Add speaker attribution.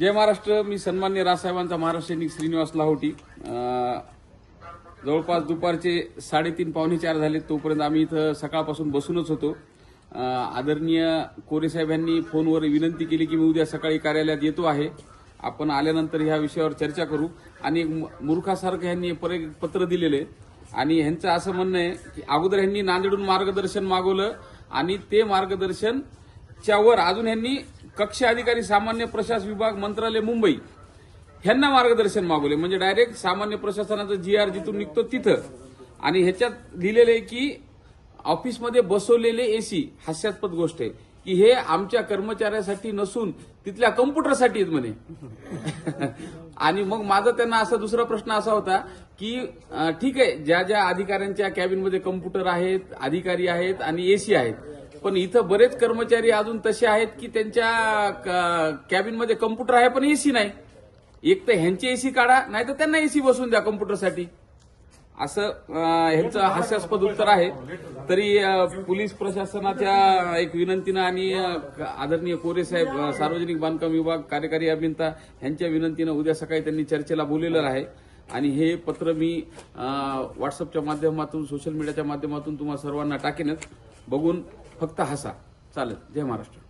Speaker 1: जय महाराष्ट्र मी सन्मान्य रासाहेबांचा महाराष्ट्र सैनिक श्रीनिवास लाहोटी. जवळपास दुपारचे साडेतीन पावणे चार झाले तोपर्यंत आम्ही इथं सकाळपासून बसूनच होतो. आदरणीय कोरे साहेब फोनवर विनंती केली की मी उद्या सकाळी कार्यालयात येतो आहे. आपण आल्यानंतर ह्या विषयावर चर्चा करू. आणि एक मूर्खासारखं ह्यांनी पर- पत्र दिलेले. आणि ह्यांचं असं म्हणणं आहे की अगोदर ह्यांनी नांदेडून मार्गदर्शन मागवलं आणि ते मार्गदर्शनच्यावर अजून ह्यांनी कक्ष अधिकारी सामान्य प्रशासन विभाग मंत्रालय मुंबई ह्यांना मार्गदर्शन मागवले. म्हणजे डायरेक्ट सामान्य प्रशासनाचं जी आर जिथून निघतो तिथं. आणि ह्याच्यात लिहिलेलं आहे की ऑफिसमध्ये बसवलेले एसी हास्यास्पद गोष्ट आहे. की हे आमच्या कर्मचाऱ्यासाठी नसून तिथल्या कम्प्युटरसाठी आहेत म्हणे. आणि मग माझा त्यांना असा दुसरा प्रश्न असा होता की ठीक आहे ज्या ज्या अधिकाऱ्यांच्या कॅबिनमध्ये कम्प्युटर आहेत अधिकारी आहेत आणि एसी आहेत पण इथं बरेच कर्मचारी अजून तसे आहेत की त्यांच्या कॅबिनमध्ये कम्प्युटर आहे पण एसी नाही. एक तर ह्यांची एसी काढा नाही तर त्यांना एसी बसवून द्या कम्प्युटरसाठी असं ह्यांचं हास्यास्पद उत्तर आहे. तरी पोलीस प्रशासनाच्या एक विनंतीनं आणि आदरणीय कोरे साहेब सार्वजनिक बांधकाम विभाग कार्यकारी अभियंता यांच्या विनंतीनं उद्या सकाळी त्यांनी चर्चेला बोललेलं आहे. आणि हे पत्र मी व्हॉट्सअपच्या माध्यमातून सोशल मीडियाच्या माध्यमातून तुम्हाला सर्वांना टाकेनच. बघून फक्त हसा. चालेल. जय महाराष्ट्र.